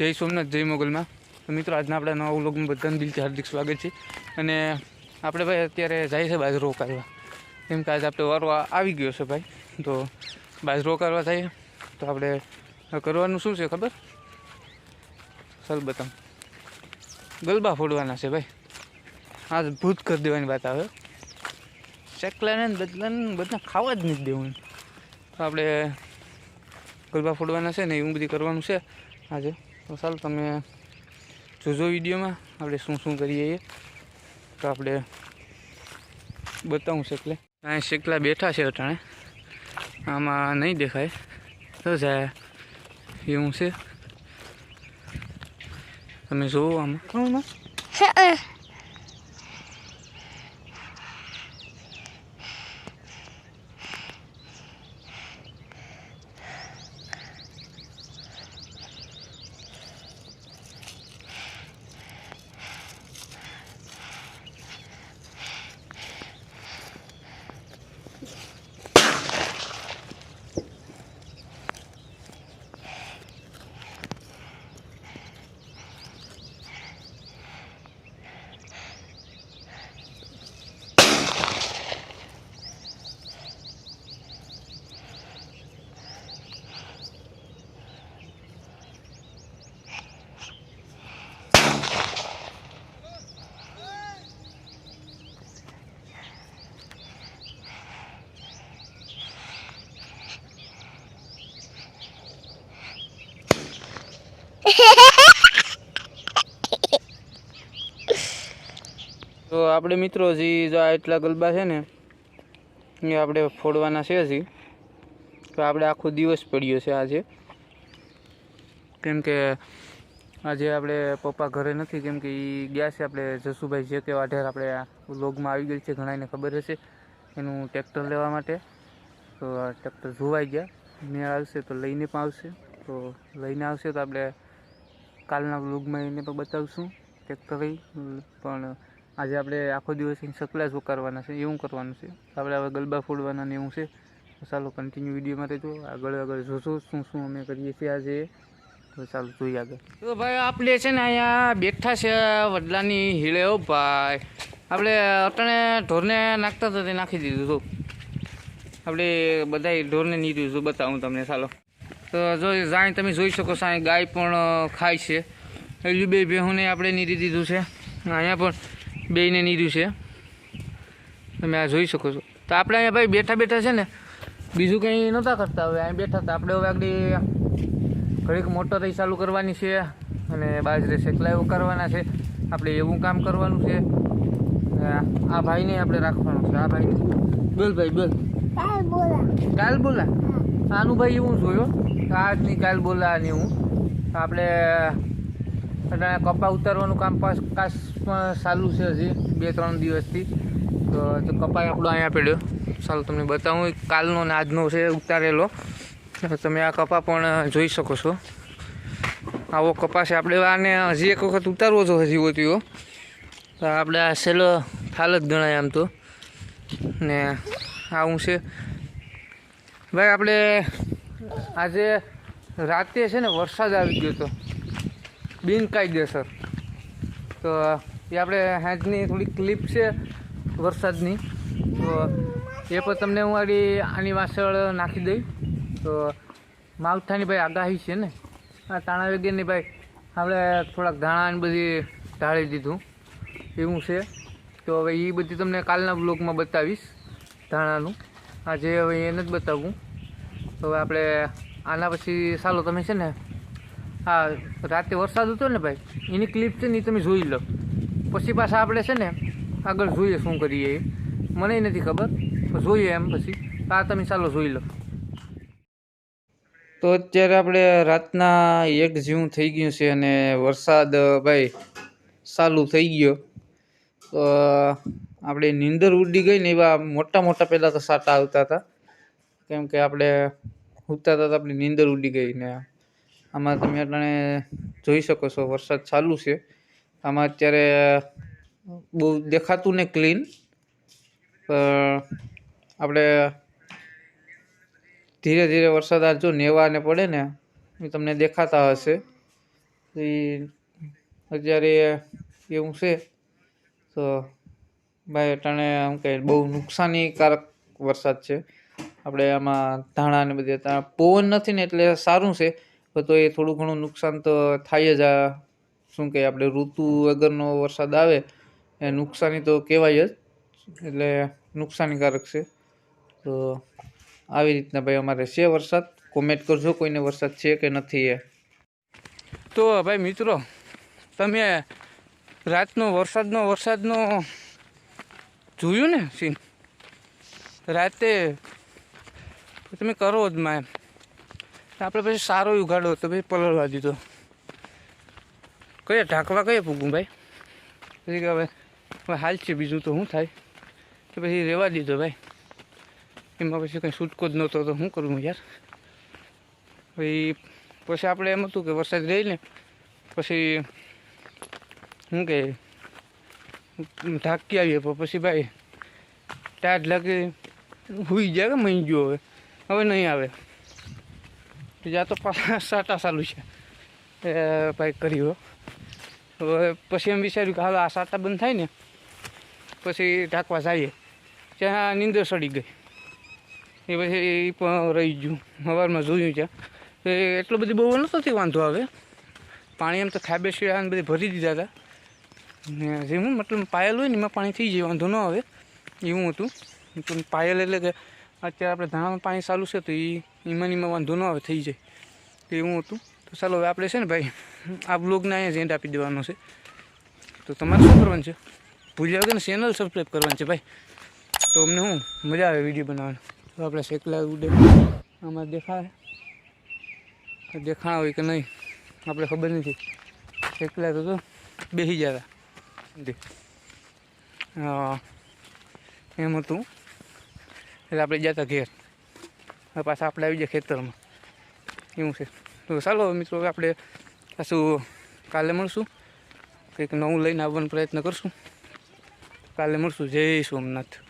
જય સોમનાથ, જય મોગલમાં. મિત્રો, આજના આપણા નવા વ્લોગમાં બધાને દિલથી હાર્દિક સ્વાગત છે. અને આપણે ભાઈ અત્યારે જાય છે બાજરો કાઢવા કેમ કે આજે આપણે વારો આવી ગયો છે ભાઈ. તો બાજરો કાઢવા થાય તો આપણે કરવાનું શું છે ખબર? સલબતમ ગલબા ફોડવાના છે ભાઈ. આ ભૂત કરી દેવાની વાત આવે. ચકલાને બદલાને બધા ખાવા જ નથી દેવું તો આપણે ગલબા ફોડવાના છે ને એવું બધું કરવાનું છે આજે. તો ચાલો તમે જોજો વિડીયોમાં. આપણે શું શું કરીએ એ. તો આપણે બતાવું શકલે. અહીં શેકલા બેઠા છે અટાણે. આમાં નહીં દેખાય. તો જાય. એવું છે. તમે જોવો આમાં. તો આપણે મિત્રો જે જો આ એટલા ગલબા છે ને, એ આપણે ફોડવાના છે હજી. તો આપણે આખો દિવસ પડ્યો છે આજે. કેમ કે આજે આપણે પપ્પા ઘરે નથી, કેમ કે એ ગયા છે આપણે જસુભાઈ જે કે વાઢેર આપણે વ્લોગમાં લોગમાં આવી ગઈ છે ઘણાને ખબર હશે. એનું ટ્રેક્ટર લેવા માટે. તો ટ્રેક્ટર ધોવાઈ ગયા. મેળ આવશે તો લઈને પણ આવશે. તો લઈને આવશે તો આપણે કાલના વ્લોગમાં એને પણ બતાવશું. ટ્રેક્ટર. પણ આજે આપણે આખો દિવસ અહીં સપ્લાય જ કરવાના છે, એવું કરવાનું છે. આપણે હવે ગલબા ફોડવાના ને એવું છે. તો ચાલો કન્ટિન્યુ વિડીયોમાં રહેજો. આગળ આગળ જોશો શું શું અમે કરીએ છીએ આજે. તો ચાલો જોઈએ આગળ. તો ભાઈ, આપણે છે ને અહીંયા બેઠા છે વડલાની હીળે હો ભાઈ. આપણે અત્યારે ઢોરને નાખતા હતા તે નાખી દીધું હતું. આપણે બધા ઢોરને નીર્યું છું બતાવું તમને, ચાલો. તો જો જાણી તમે જોઈ શકો છો ગાય પણ ખાય છે. એટલી બે બેહુને આપણે નીરી દીધું છે. અહીંયા પણ બેયને નીર્યું છે. તમે આ જોઈ શકો છો. તો આપણે અહીંયા ભાઈ બેઠા બેઠા છે ને બીજું કંઈ નહોતા કરતા હવે. અહીં બેઠા હતા. આપણે હવે આગળ ઘડીક મોટર એ ચાલુ કરવાની છે અને બાજરે શેકલા એવું કરવાના છે. આપણે એવું કામ કરવાનું છે. આ ભાઈને આપણે રાખવાનું છે. આ ભાઈને. બોલ ભાઈ બોલ. કાલ કાલ બોલા? આનું ભાઈ એવું જોયો. આજની કાલ બોલા ને હું આપણે અને કપા ઉતારવાનું કામ પાસ પણ ચાલુ છે હજી, બે, ત્રણ દિવસથી. તો તો કપા આપણો અહીંયા પડ્યો ચાલો તમને બતાવું કાલનો ને આજનો છે ઉતારેલો. તમે આ કપા પણ જોઈ શકો છો. આવો કપા છે આપણે. આને હજી એક વખત ઉતારવો છો હજી હોતીઓ. તો આપણે આ સેલો થાલ જ ગણાય આમ તો. ને આવું છે. ભાઈ, આપણે આજે રાતે છે ને વરસાદ આવી ગયો હતો. બિનકાયદેસર. તો એ આપણે હાજની થોડી ક્લિપ છે, વરસાદની. તો, એ પણ તમને હું આડી આની વાસળ નાખી દઈ. તો, માવઠાની ભાઈ આગાહી છે ને. આ તાણા વેગેરની ભાઈ આપણે થોડાક ધાણા ને બધી ઢાળી દીધું. એવું છે. તો હવે એ બધી તમને કાલના બ્લોગમાં બતાવીશ ધાણાનું. આજે હવે એને જ બતાવું તો હવે આપણે આના પછી ચાલો તમે છે ને હા, રાતે વરસાદ હતો ને ભાઈ, એની ક્લિપ છે ને તમે જોઈ લો. પછી પાછા આપણે છે ને આગળ જોઈએ શું કરીએ એ. મને નથી ખબર જોઈએ એમ પછી. આ તમે ચાલો જોઈ લો. તો અત્યારે આપણે રાતના એક જેવું થઈ ગયું છે અને વરસાદ, ભાઈ, ચાલુ થઈ ગયો. તો આપણે નીંદર ઉડી ગઈ ને એવા મોટા મોટા પહેલાં તો સાટા આવતા હતા. કેમ કે આપણે ઉઠતા હતા તો આપણી નીંદર ઉડી ગઈ ને આમાં તમે અટાણે જોઈ શકો છો, વરસાદ ચાલુ છે. આમાં અત્યારે બહુ દેખાતું ને ક્લીન પણ આપણે ધીરે ધીરે વરસાદ આ જો નેવાને પડે ને, એ તમને દેખાતા હશે. એ અત્યારે એવું છે. તો ભાઈ અટાણે આમ કે બહુ નુકસાનીકારક વરસાદ છે. આપણે આમાં ધાણા ને બધી પવન નથી ને એટલે સારું છે. તો એ થોડું ઘણું નુકસાન તો થાય જ આ, શું કહીએ આપણે, ઋતુ વગરનો વરસાદ આવે, એ નુકસાની તો કહેવાય જ, એટલે નુકસાનીકારક છે. તો આવી રીતના ભાઈ અમારે છે વરસાદ કોમેન્ટ કરજો કોઈને વરસાદ છે કે નથી એ. તો ભાઈ મિત્રો, તમે રાતનો વરસાદનો વરસાદનો જોયું ને સીન? રાતે તમે કરો જ માં એમ આપણે પછી સારો ઉગાડો તો ભાઈ પલળવા દીધો. કયા ઢાંકવા કયા પૂગું ભાઈ? પછી કે હવે હવે હાલ છે બીજું તો શું થાય? તો પછી રહેવા દીધો ભાઈ. એમાં પછી કંઈ છૂટકો જ નહોતો, તો શું કરું યાર? પછી પછી આપણે એમ હતું કે વરસાદ રહી ને, પછી શું કે, ઢાંકી આવીએ, પણ પછી ભાઈ, ટાઢ લાગે, હુઈ જાય કે મહી ગયો હવે? હવે નહીં આવે. જ્યાં તો પાછા સાટા ચાલુ છે. એ ભાઈ કર્યો હવે પછી એમ વિચાર્યું કે હવે આ સાટા બંધ થાય ને, પછી ઢાંકવા જઈએ. ત્યાં નીંદર સડી ગઈ. એ પછી એ પણ રહી ગયું. સવારમાં જોયું ત્યાં એ એટલો બધી બહુ નહોતો વાંધો આવે. પાણી એમ તો ખાબે શિયા બધી ભરી દીધા હતા. ને જે મતલબ પાયલ હોય ને એમાં પાણી થઈ જાય, વાંધો ન આવે. એવું હતું. પણ પાયલ એટલે કે અત્યારે આપણે ધાણામાં પાણી ચાલુ છે તો એ એમાં એમાં વાંધો ન આવે, થઈ જાય. એવું હતું. તો ચાલો હવે આપણે છે ને ભાઈ, આ બ્લોગને અહીંયા જ આપી દેવાનો છે. તો તમારે શું કરવાનું છે? ભૂલ્યા વગર ચેનલ સબસ્ક્રાઈબ કરવાની છે ભાઈ. તો અમને શું મજા આવે વીડિયો બનાવવાની. તો આપણે શેકલા ઉડે. આમાં દેખાય? દેખાણા હોય કે નહીં? આપણે ખબર નથી. શેકલા તો બેસી જતા. એમ હતું. એટલે આપણે જતા ઘેર. હવે પાછા આપણે આવી જાય ખેતરમાં. એવું છે. તો ચાલો મિત્રો આપણે પાછું કાલે મળશું. કંઈક નવું લઈને આવવાનો પ્રયત્ન કરશું. કાલે મળશું. જય સોમનાથ.